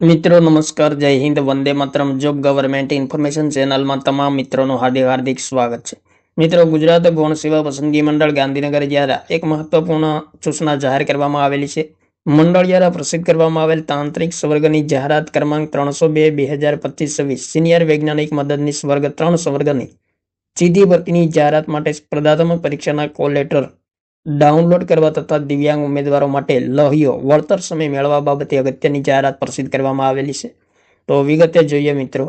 મિત્રો, નમસ્કાર. જય હિન્દ. વંદે માતરમ. જોબ ગવર્મેન્ટ ઇન્ફોર્મેશન ચેનલમાં તમામ મિત્રોનું હાર્દિક હાર્દિક સ્વાગત છે. મિત્રો, ગુજરાત ગૌણ સેવા પસંદગી મંડળ ગાંધીનગર દ્વારા એક મહત્વપૂર્ણ સૂચના જાહેર કરવામાં આવેલી છે. મંડળ દ્વારા પ્રસિદ્ધ કરવામાં આવેલ તાંત્રિક સ્વર્ગની જાહેરાત ક્રમાંક ત્રણસો બે બે હજાર પચીસ છવ્વીસ. સિનિયર વૈજ્ઞાનિક મદદની સ્વર્ગ ત્રણ સ્વર્ગની. સીધી ભરતીની જાહેરાત માટે સ્પર્ધાત્મક પરીક્ષાના કોલ લેટર ડાઉનલોડ કરવા તથા દિવ્યાંગ ઉમેદવારો માટે લહ્યો વળતર સમય મેળવવા બાબતે અગત્યની જાહેરાત પ્રસિદ્ધ કરવામાં આવેલી છે. તો વિગતે જોઈએ મિત્રો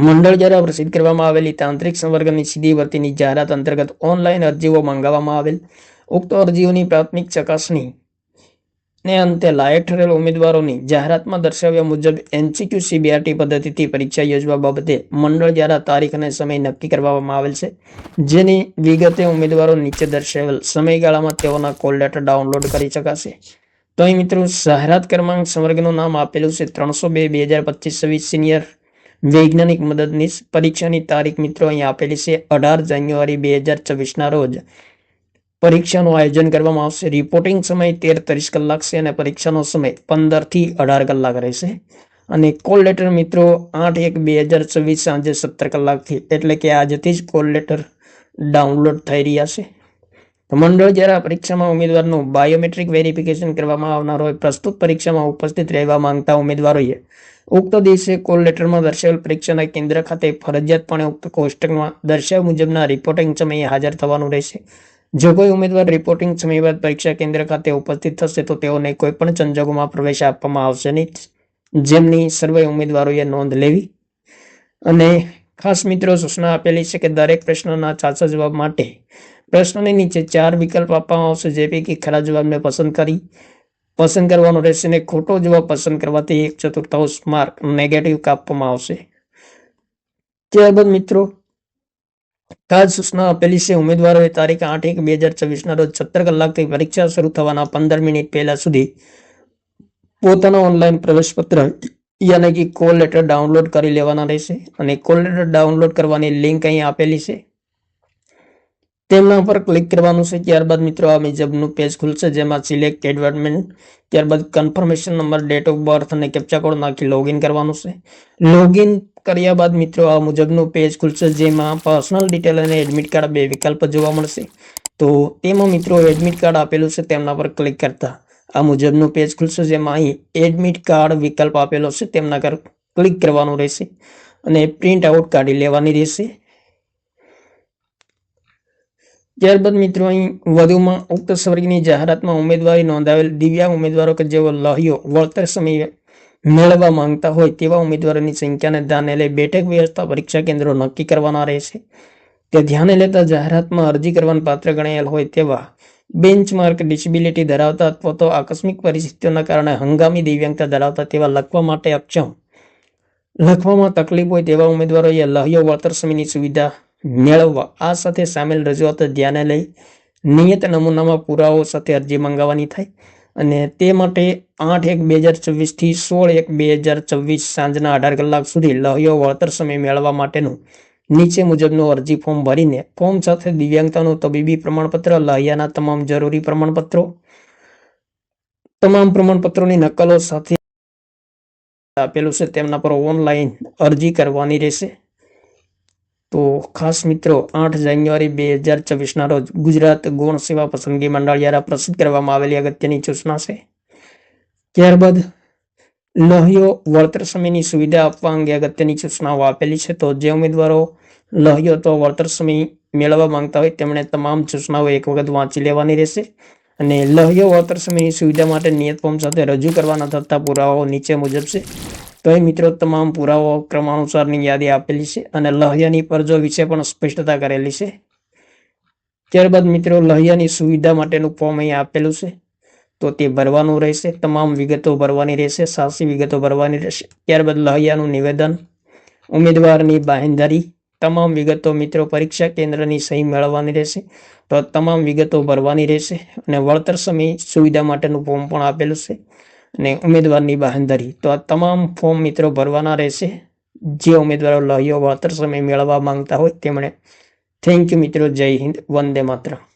મંડળ દ્વારા પ્રસિદ્ધ કરવામાં આવેલી તાંત્રિક સંવર્ગની સીધી વર્તીની જાહેરાત અંતર્ગત ઓનલાઈન અરજીઓ મંગાવવામાં આવેલ. ઉક્ત અરજીઓની પ્રાથમિક ચકાસણી ને અંતે લાયક ઠરેલ ઉમેદવારોની જાહેરાતમાં દર્શાવ્યા મુજબ એનસીક્યુ સીબીઆરટી પદ્ધતિથી પરીક્ષા યોજવા બાબતે મંડળ દ્વારા તારીખ અને સમય નક્કી કરવામાં આવેલ છે. જેની વિગતે ઉમેદવારો નીચે દર્શાવેલ સમયગાળામાં તેઓના કોલ લેટર ડાઉનલોડ કરી શકાશે તો મિત્રો, જાહેરાત ક્રમાંક સંવર્ગનું નામ આપેલું છે ત્રણસો બે બે હજાર પચીસ સિનિયર વૈજ્ઞાનિક મદદનીશ પરીક્ષાની તારીખ મિત્રો અહીં આપેલી છે. અઢાર જાન્યુઆરી બે હજાર છવ્વીસના રોજ. પરીક્ષાનું આયોજન કરવામાં આવશે. રિપોર્ટિંગ સમય તેર ત્રીસ કલાક છે અને પરીક્ષાનો સમય પંદરથી અઢાર કલાક રહેશે. અને કોલ લેટર મિત્રો આઠ એક બે હજાર છવ્વીસ સાંજે સત્તર કલાકથી. એટલે કે આજથી જ કોલ લેટર ડાઉનલોડ થઈ રહ્યા છે. મંડળ જ્યારે પરીક્ષામાં ઉમેદવારનું બાયોમેટ્રિક વેરિફિકેશન કરવામાં આવનાર હોય, પ્રસ્તુત પરીક્ષામાં ઉપસ્થિત રહેવા માંગતા ઉમેદવારોએ ઉક્ત દિવસે કોલ લેટરમાં દર્શાવેલ પરીક્ષાના કેન્દ્ર ખાતે ફરજિયાતપણે ઉક્ત કોષ્ટકમાં દર્શાવ્યા મુજબના રિપોર્ટિંગ સમયે હાજર થવાનું રહેશે. જો કોઈ ઉમેદવાર રિપોર્ટિંગ સમય બાદ પરીક્ષા કેન્દ્ર ખાતે ઉપસ્થિત થશે, તો તેઓને કોઈ પણ સંજોગોમાં પ્રવેશ આપવામાં આવશે નહીં. જેમની સર્વે ઉમેદવારોએ નોંધ લેવી. અને ખાસ મિત્રો, સૂચના આપેલી છે કે દરેક પ્રશ્નના સાચા જવાબ માટે પ્રશ્નની નીચે ચાર વિકલ્પ આપવામાં આવશે, જે પૈકી ખરા જવાબને પસંદ કરી. પસંદ કરવાનો રહેશે અને ખોટો જવાબ પસંદ કરવાથી એક ચતુર્થાંશ માર્ક નેગેટિવ કાપવામાં આવશે. ત્યારબાદ મિત્રો ખાસ સૂચના આપેલી છે, ઉમેદવારોએ તારીખ આઠ એક બે હજાર છવ્વીસના રોજ સત્તર કલાકથી પરીક્ષા શરૂ થવાના પંદર મિનિટ પહેલા સુધી પોતાના ઓનલાઈન પ્રવેશપત્ર યાની કે કોલ લેટર ડાઉનલોડ કરી લેવાના રહેશે. અને કોલ લેટર ડાઉનલોડ કરવાની લિંક અહીં આપેલી છે. તેમના પર ક્લિક કરવાનું છે. ત્યારબાદ મિત્રો, આ મુજબનું પેજ ખુલશે, જેમાં સિલેક્ટ એડવર્ટમેન્ટ ત્યારબાદ confirmation number date of birth અને કેપ્ચા કોડ નાખી લોગિન કરવાનું છે. લોગિન કર્યા બાદ મિત્રો, આ મુજબનું પેજ ખુલશે, જેમાં પર્સનલ ડિટેલ અને એડમિટ કાર્ડ બે વિકલ્પ જોવા મળશે. તો તેમાં મિત્રો એડમિટ કાર્ડ આપેલું છે, તેમના પર ક્લિક કરતા. આ મુજબનું પેજ ખુલશે, જેમાં અહીં એડમિટ કાર્ડ વિકલ્પ આપેલો છે, તેમના પર ક્લિક કરવાનું રહેશે અને પ્રિન્ટ આઉટ કાઢી લેવાની રહેશે. ત્યારબાદ મિત્રો, અહીં વધુમાં ઉક્ત સ્વર્ગની જાહેરાતમાં ઉમેદવારી નોંધાવેલ દિવ્યાંગ ઉમેદવારો કે જેઓ લહ્યો વળતર સમયે મેળવવા માંગતા હોય તેવા ઉમેદવારોની સંખ્યાને ધ્યાને લઈ બેઠક વ્યવસ્થા પરીક્ષા કેન્દ્રો નક્કી કરવાના રહેશે. તે ધ્યાને લેતા જાહેરાતમાં અરજી કરવાનું પાત્ર ગણાયેલ હોય તેવા બેન્ચમાર્ક ડિસેબિલિટી ધરાવતા અથવા તો આકસ્મિક પરિસ્થિતિઓના કારણે હંગામી દિવ્યાંગતા ધરાવતા તેવા લખવા માટે અક્ષમ, લખવામાં તકલીફ હોય તેવા ઉમેદવારોએ લહ્યો વળતર સમયની સુવિધા મેળવવા. આ સાથે સામેલ રજૂઆતો ધ્યાને લઈ નિયત નમૂનામાં પુરાવો સાથે અરજી મંગાવવાની થાય અને તે માટે આઠ એક બે હજાર ચોવીસથી સોળ એક બે હજાર છવ્વીસ સાંજના અઢાર કલાક સુધી લહ્યો વળતર સમય મેળવવા માટેનું નીચે મુજબનું અરજી ફોર્મ ભરીને ફોર્મ સાથે દિવ્યાંગતાનું તબીબી પ્રમાણપત્ર, લહિયાના તમામ જરૂરી પ્રમાણપત્રો, તમામ પ્રમાણપત્રોની નકલો સાથે આપેલું છે. તેમના પર ઓનલાઈન અરજી કરવાની રહેશે. તો ખાસ મિત્રો, આઠ જાન્યુઆરી બે હજાર ચોવીસના રોજ ગુજરાત ગૌણ સેવા પસંદગી મંડળ દ્વારા પ્રસિદ્ધ કરવામાં આવેલી અગત્યની સૂચના છે. ત્યારબાદ લોહીઓ વળતર સમયની સુવિધા આપવા અંગે અગત્યની સૂચનાઓ આપેલી છે. તો જે ઉમેદવારો લોહીઓ તો વળતર સમય મેળવવા માંગતા હોય તેમણે તમામ સૂચનાઓ એક વખત વાંચી લેવાની રહેશે અને લહ્યો વળતર સમયની સુવિધા માટે નિયત ફોર્મ સાથે રજૂ કરવાના થતા પુરાવાઓ નીચે મુજબ છે. તો એ મિત્રો તમામ પુરાવાઓ ક્રમાનુસારની યાદી આપેલી છે અને લહ્યાની પરજો વિશે પણ સ્પષ્ટતા કરેલી છે. ત્યારબાદ મિત્રો લહ્યાની સુવિધા માટેનું ફોર્મ અહીં આપેલું છે. તો તે ભરવાનું રહેશે, તમામ વિગતો ભરવાની રહેશે સાચી વિગતો ભરવાની રહેશે. ત્યારબાદ લહ્યાનું નિવેદન, ઉમેદવારની બાહેંધરી, તમામ વિગતો મિત્રો પરીક્ષા કેન્દ્રની સહી મેળવવાની રહેશે. તો તમામ વિગતો ભરવાની રહેશે અને વળતર સમય સુવિધા માટેનું ફોર્મ પણ આપેલું છે. અને ઉમેદવારની બાંહેધરી તો આ તમામ ફોર્મ મિત્રો ભરવાના રહેશે. જે ઉમેદવારો લહ્યો વળતર સમય મેળવવા માંગતા હોય તેમણે. થેન્ક યુ મિત્રો. જય હિન્દ. વંદે માતરમ.